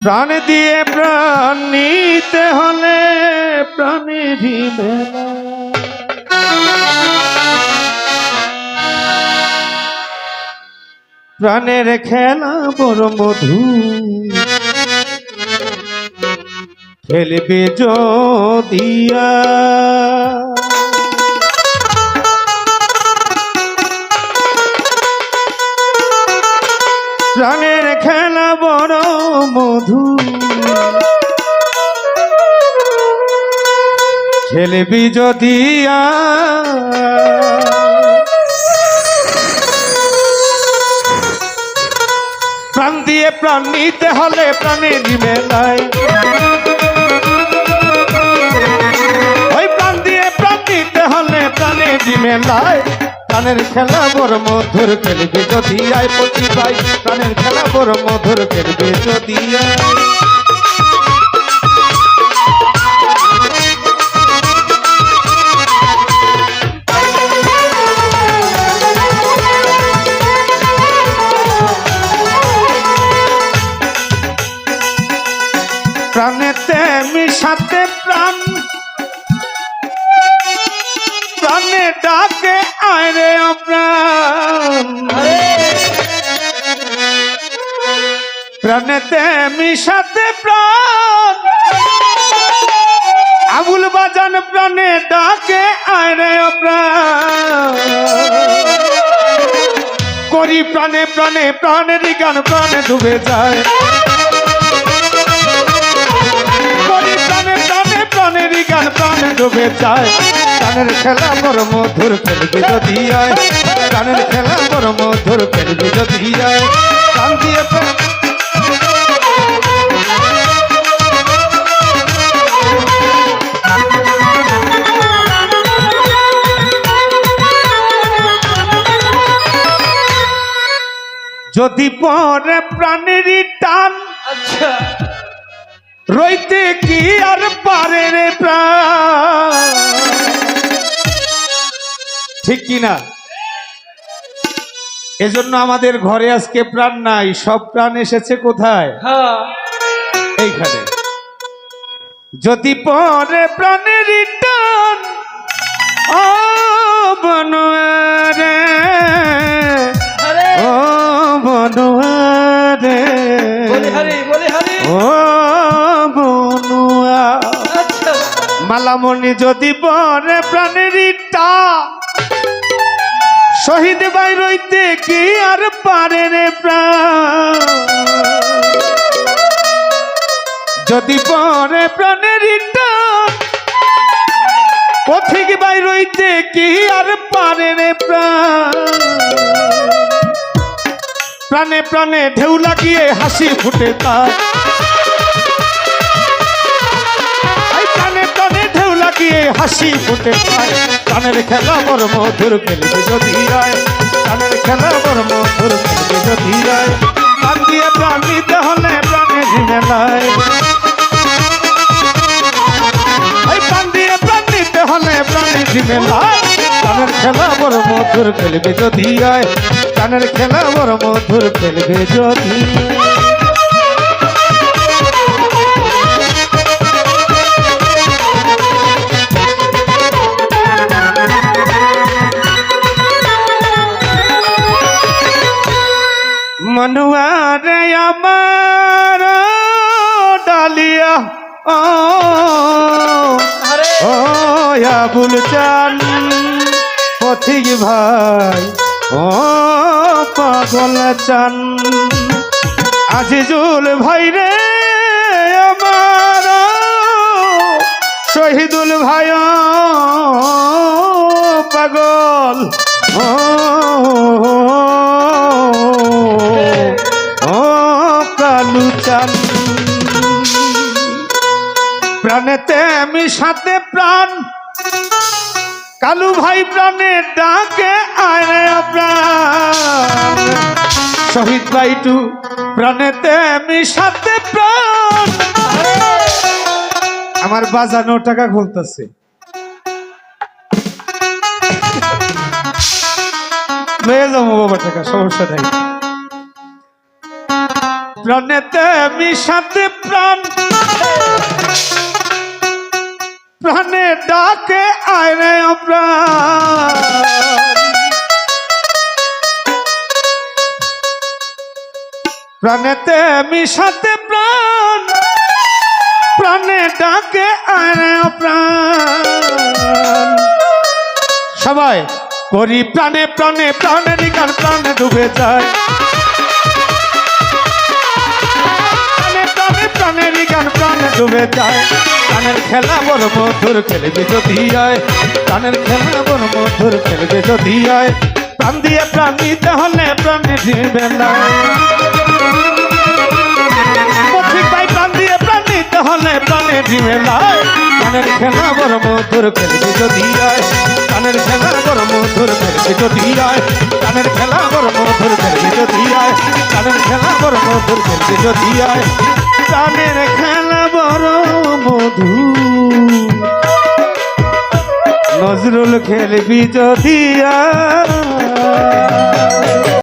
প্রাণ দিয়ে প্রাণ নিতে হলে প্রাণেরই মেলা প্রাণের খেলা বড় মধু। খেলবে যদিয়া। প্রাণের মধু খেলবি যদি প্রাণ দিয়ে প্রাণ নিতে হলে প্রাণের মেলায়। ওই প্রাণ দিয়ে প্রাণ নিতে হলে প্রাণের মেলায়। প্রাণের খেলা বড় মধুর খেলবে যদি আয় পতি ভাই। প্রাণের খেলা বড় মধুর খেলবে যদি প্রাণেতে মিশাতে প্রাণ। প্রাণে ডাকে প্রাণেতে মিশাতে প্রাণ। আবুল বাজান প্রাণে ডাকে আয় রে প্রাণ করি প্রাণে প্রাণে প্রাণের গান প্রাণে ডুবে যায়। করি প্রাণে প্রাণে প্রাণের গান প্রাণে ডুবে যায়। প্রাণের খেলা বড় মধুর খেলবে যদি আয়। প্রাণের খেলা বড় মধুর খেলবে যদি আয়। যদি পরে প্রাণের টান আচ্ছা। রইতে কি আর পারে রে প্রাণ? ঠিক কিনা এজন্য আমাদের ঘরে আজকে প্রাণ নাই সব প্রাণ এসেছে কোথায়? হ্যাঁ। এইখানে। যদি পরে প্রাণের টান ও মালামণি যদি পরে প্রাণের টা শহীদ বাই রইতে কি আর পারে রে যদি পরে প্রাণের টা পথিক বাই রইতে কি আর পারে রে প্রাণে প্রাণে ঢেউ লাগিয়ে হাসি ফুটে তার। হাসি ফুটে পায়। প্রাণের খেলা বড় মধুর খেলবে যদি রায়। প্রাণের খেলা বড় মধুর খেলবে যদি রায়। প্রাণ দিয়ে প্রাণ নিতে প্রাণে প্রাণে ঝিমেলায় প্রাণের খেলা বড় মধুর খেলবে যদি রায়। প্রাণের খেলা বড় মধুর খেলবে যদি আমার ডালিয়া। ও আবুল চান। পথিক ভাই। ও পাগল চান। আজিজুল ভাই রে আমার। শহীদুল ভাই চান প্রাণেতে আমি সাথে প্রাণ। কালু ভাই প্রাণে ডাকে আয় প্রাণ শহীদ ভাই টু প্রাণেতে আমি সাথে প্রাণ। আমার বাজানো টাকা খুলতেছে। লয়ে যাব বাবা টাকা, সমস্যা নাই। প্রাণেতে মিশাতে প্রাণ। প্রাণে ডাকে আয় রে প্রাণেতে মিশাতে প্রাণ। প্রাণে ডাকে আয় রে প্রাণ সবাই করি প্রাণে প্রাণে প্রাণের গান প্রাণে ডুবে যায়। প্রাণের গান প্রাণে ডুবে যায়। প্রাণের খেলা বড় মধুর খেলবে যদি আয়। প্রাণের খেলা বড় মধুর খেলবে যদি আয়। প্রাণ দিয়ে প্রাণ নিতে হলে প্রাণে দিবে না। প্রাণ প্রাণ প্রাণে প্রাণের খেলা বড় মধুর খেলবে যদি আয়। প্রাণের খেলা বড় মধুর খেলবে যদি আয়। প্রাণের খেলা বড় মধুর খেলবে যদি আয়। প্রাণের খেলা বড় মধুর খেলবে যদি আয়। প্রাণের খেলা বড় মধু। নজরুল খেলবি যদি